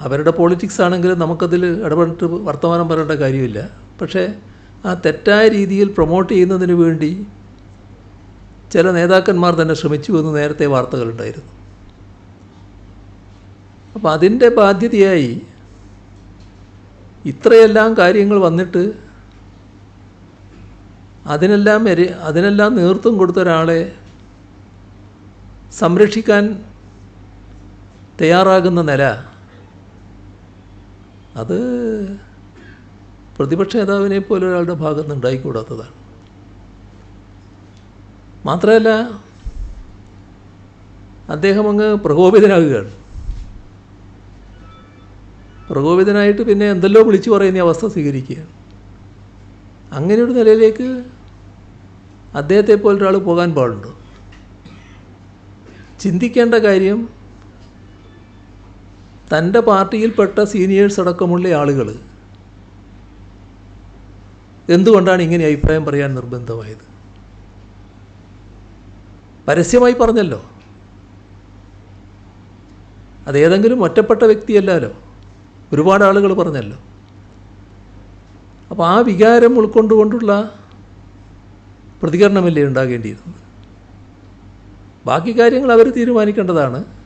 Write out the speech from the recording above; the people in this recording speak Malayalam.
അവരുടെ പോളിറ്റിക്സ് ആണെങ്കിൽ നമുക്കതിൽ ഇടപെട്ട് വർത്തമാനം പറയേണ്ട കാര്യമില്ല. പക്ഷേ ആ തെറ്റായ രീതിയിൽ പ്രൊമോട്ട് ചെയ്യുന്നതിന് വേണ്ടി ചില നേതാക്കന്മാർ തന്നെ ശ്രമിച്ചു എന്ന് നേരത്തെ വാർത്തകളുണ്ടായിരുന്നു അപ്പോൾ അതിന്റെ ബാധ്യതയായി ഇത്രയെല്ലാം കാര്യങ്ങൾ വന്നിട്ട് അതിനെല്ലാം എരി അതിനെല്ലാം നേതൃത്വം കൊടുത്ത ഒരാളെ സംരക്ഷിക്കാൻ തയ്യാറാകുന്ന നില അത് പ്രതിപക്ഷ നേതാവിനെ പോലെ ഒരാളുടെ ഭാഗത്ത് ഉണ്ടായിക്കൂടാത്തതാണ്. മാത്രമല്ല അദ്ദേഹം അങ്ങ് പ്രകോപിതനാകുകയാണ്. പ്രകോപിതനായിട്ട് പിന്നെ എന്തെല്ലോ വിളിച്ചു പറയുന്ന അവസ്ഥ സ്വീകരിക്കുകയാണ്. അങ്ങനെ ഒരു നിലയിലേക്ക് അദ്ദേഹത്തെ പോലൊരാൾ പോകാൻ പാടുണ്ടോ? ചിന്തിക്കേണ്ട കാര്യം തന്റെ പാർട്ടിയിൽപ്പെട്ട സീനിയേഴ്സ് അടക്കമുള്ള ആളുകൾ എന്തുകൊണ്ടാണ് ഇങ്ങനെ അഭിപ്രായം പറയാൻ നിർബന്ധമായത്? പരസ്യമായി പറഞ്ഞല്ലോ. അതേതെങ്കിലും ഒറ്റപ്പെട്ട വ്യക്തിയല്ലല്ലോ. ഒരുപാട് ആളുകൾ പറഞ്ഞല്ലോ. അപ്പോൾ ആ വികാരം ഉൾക്കൊണ്ടുകൊണ്ടുള്ള പ്രതികരണമല്ലേ ഉണ്ടാകേണ്ടിയിരുന്നത്? ബാക്കി കാര്യങ്ങൾ അവർ തീരുമാനിക്കേണ്ടതാണ്.